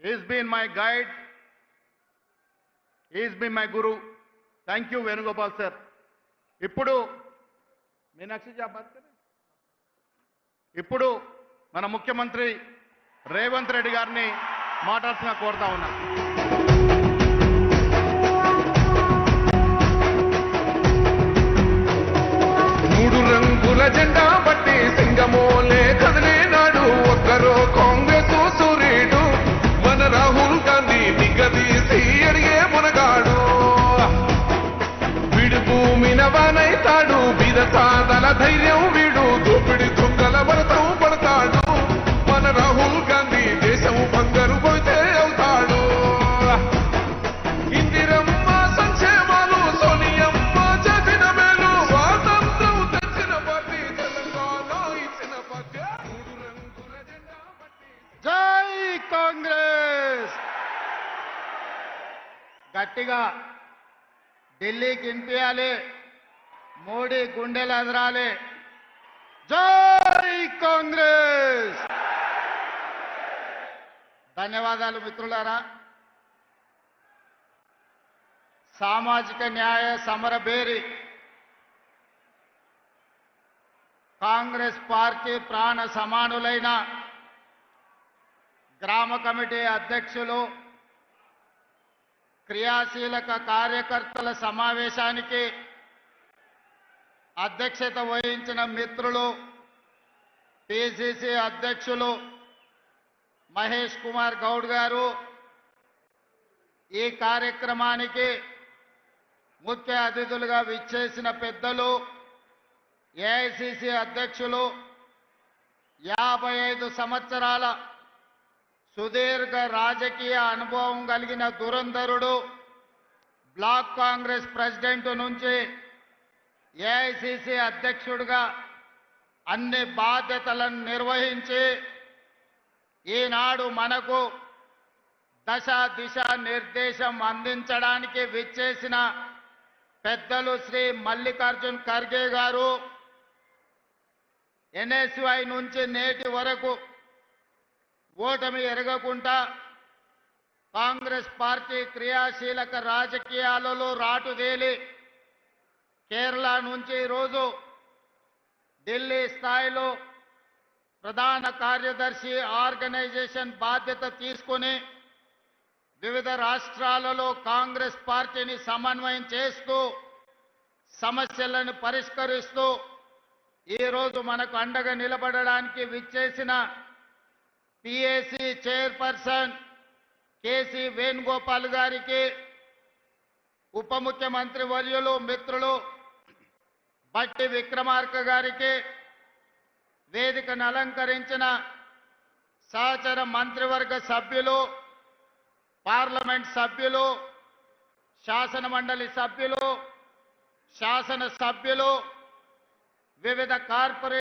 Is been my guide is been my guru thank you Venugopal sir ఇప్పుడు మీనాక్షి జా ఇప్పుడు మన ముఖ్యమంత్రి రేవంత్ రెడ్డి గారిని మాట్లాడుతున్నా కోరుతా ఉన్నాను సాదల ధైర్యం వీడు దూపిడి దొంగల వరతం పడతాడు. మన రాహుల్ గాంధీ దేశం బంగారు పోతే అవుతాడు. ఇందిరమ్మ సంక్షేమాలు సోనియమ్మ చేసిన మేలు స్వాతంత్రం తెచ్చిన పార్టీ తెలంగాణ ఇచ్చిన పార్టీ. జై కాంగ్రెస్! గట్టిగా ఢిల్లీకి వినిపించాలి మోడీ గుండెలు ఎదరాలి. జై కాంగ్రెస్! ధన్యవాదాలు మిత్రులారా. సామాజిక న్యాయ సమరబేరి కాంగ్రెస్ పార్టీ ప్రాణ సమానులైన గ్రామ కమిటీ అధ్యక్షులు క్రియాశీలక కార్యకర్తల సమావేశానికి అధ్యక్షత వహించిన మిత్రులు పిసిసి అధ్యక్షులు మహేష్ కుమార్ గౌడ్ గారు. ఈ కార్యక్రమానికి ముఖ్య అతిథులుగా విచ్చేసిన పెద్దలు ఏఐసిసి అధ్యక్షులు యాభై ఐదు సంవత్సరాల సుదీర్ఘ రాజకీయ అనుభవం కలిగిన దురంధరుడు బ్లాక్ కాంగ్రెస్ ప్రెసిడెంట్ నుంచి ఏఐసిసి అధ్యక్షుడిగా అన్ని బాధ్యతలను నిర్వహించి ఈనాడు మనకు దశ దిశ నిర్దేశం అందించడానికి విచ్చేసిన పెద్దలు శ్రీ మల్లికార్జున్ ఖర్గే గారు ఎన్ఎస్వై నుంచి నేటి వరకు ఓటమి ఎరగకుండా కాంగ్రెస్ పార్టీ క్రియాశీలక రాజకీయాలలో రాటుదేలి కేరళ నుంచి ఈరోజు ఢిల్లీ స్థాయిలో ప్రధాన కార్యదర్శి ఆర్గనైజేషన్ బాధ్యత తీసుకుని వివిధ రాష్ట్రాలలో కాంగ్రెస్ పార్టీని సమన్వయం చేస్తూ సమస్యలను పరిష్కరిస్తూ ఈరోజు మనకు అండగా నిలబడడానికి విచ్చేసిన పిఏసి చైర్పర్సన్ కేసీ వేణుగోపాల్ గారికి ఉప ముఖ్యమంత్రి వర్యులు మిత్రులు బట్టి విక్రమార్క గారికి వేదికను అలంకరించిన సహచర మంత్రివర్గ సభ్యులు పార్లమెంట్ సభ్యులు శాసన మండలి సభ్యులు శాసన సభ్యులు వివిధ కార్పొరేట్